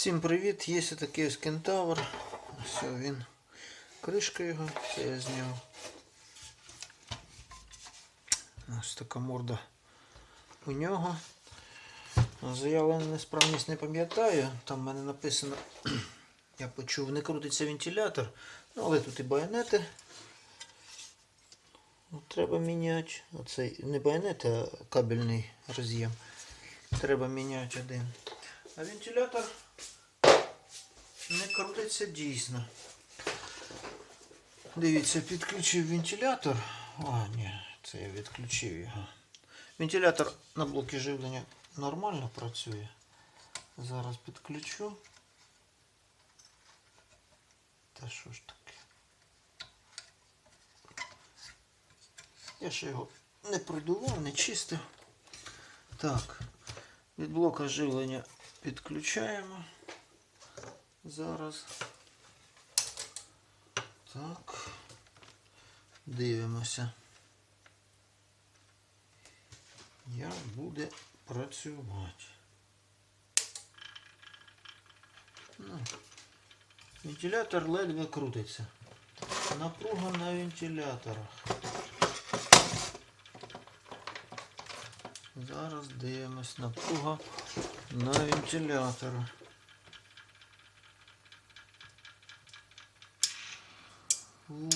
Всім привіт! Є такий ось кентавр. Ось він. Кришка його, це я зняв. Ось така морда у нього. Заявлену несправність не пам'ятаю. Там в мене написано, я почув, не крутиться вентилятор. Ну, але тут і байонети. Ну, Треба міняти. Оцей не байонет, а кабельний роз'єм. Треба міняти один. А вентилятор не крутиться дійсно. Дивіться, підключив вентилятор. А, ні, це я відключив його. Вентилятор на блокі живлення нормально працює. Зараз підключу. Та що ж таке? Я ще його не продував, не чистив. Так, від блока живлення підключаємо. Зараз. Так. Дивимося. Як буде працювати. Ну, вентилятор ледве крутиться. Напруга на вентиляторах. Зараз дивимось напруга на вентиляторах. Фу.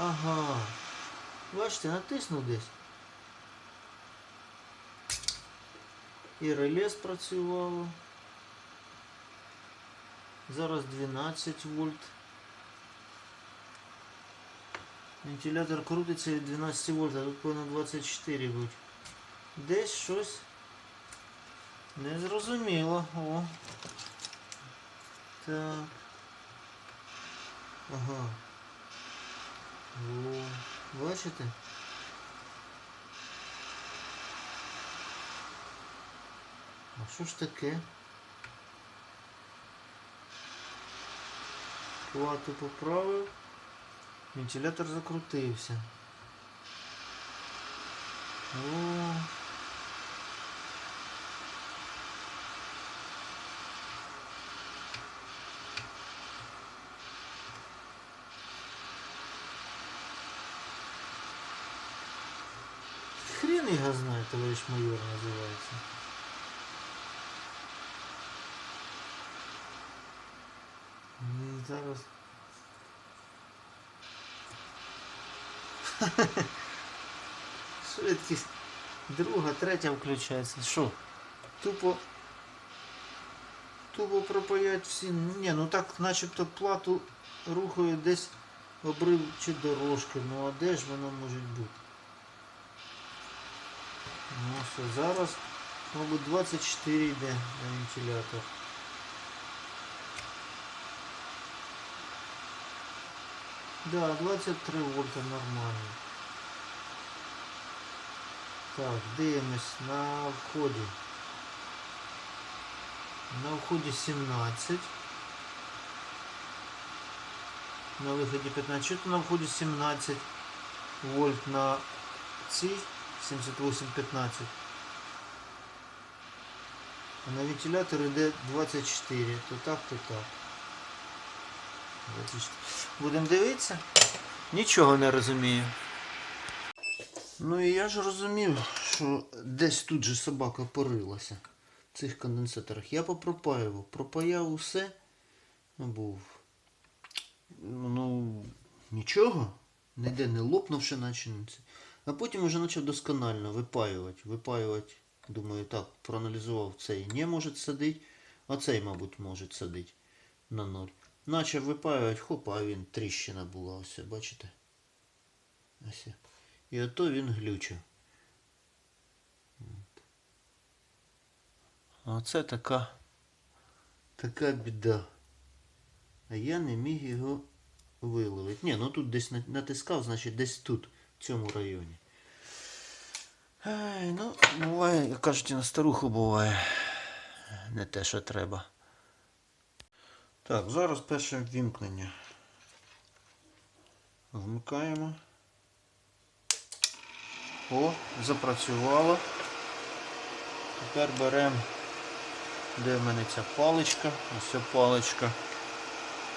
Ага. Бачите, натиснув десь. І реле спрацювало. Зараз 12 вольт. Вентилятор крутиться від 12 вольт, а тут повинно 24 бути. Десь щось незрозуміло. О. Так. Ага. О, бачите? А що ж таке? Плату поправив. Вентилятор закрутився. О. Хрен його знає, товарищ майор називається. М, Зараз. Швидкість друга, третя включається. Що? Тупо. Тупо пропаять всі. Ні, ну так начебто плату рухає десь обрив чи дорожки. Ну а де ж воно може бути? Ну все, зараз, мабуть, 24 йде на вентилятор. Да, 23 вольта нормально. Так, дивимось на вході. На вході 17. На виході 15. Що то на вході 17 вольт на цій 7815. А на вентилятор йде 24. То так, то так. 24. Будемо дивитися. Нічого не розумію. Ну і я ж розумів, що десь тут же собака порилася в цих конденсаторах. Я попропаював. Пропаяв усе. Ну, був. Ну, нічого. Ніде не лопнувши, наче. А потім вже почав досконально випаювати. Випаювати. Думаю, так, проаналізував цей не може садити, а цей, мабуть, може садити на ноль. Начав випаювати, хоп, а він тріщина була, ось, бачите? Ось. І ото він глючив. От. Оце така, така біда. А я не міг його виловити. Ні, ну тут десь натискав, значить десь тут, цьому районі. Ай, ну, буває, як кажуть, і на старуху буває. Не те, що треба. Так, зараз перше ввімкнення. Вмикаємо. О, запрацювало. Тепер беремо Де в мене ця паличка? Ось ця паличка.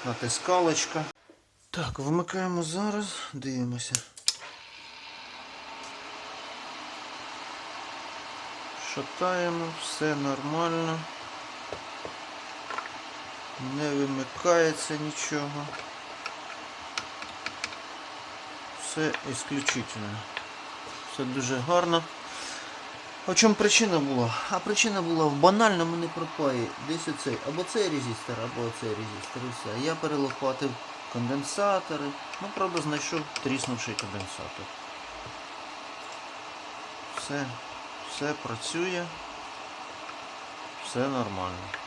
Натискалочка. Так, вмикаємо зараз, дивимося. Шатаємо, все нормально. Не вимикається нічого. Все ісключительно. Все дуже гарно. В чому причина була? А причина була в банальному непропаї. Десь оцей, або цей резистор, або оцей резистор. І все. Я перелопатив конденсатори. Ну, правда, знайшов тріснувший конденсатор. Все, все працює. Все нормально.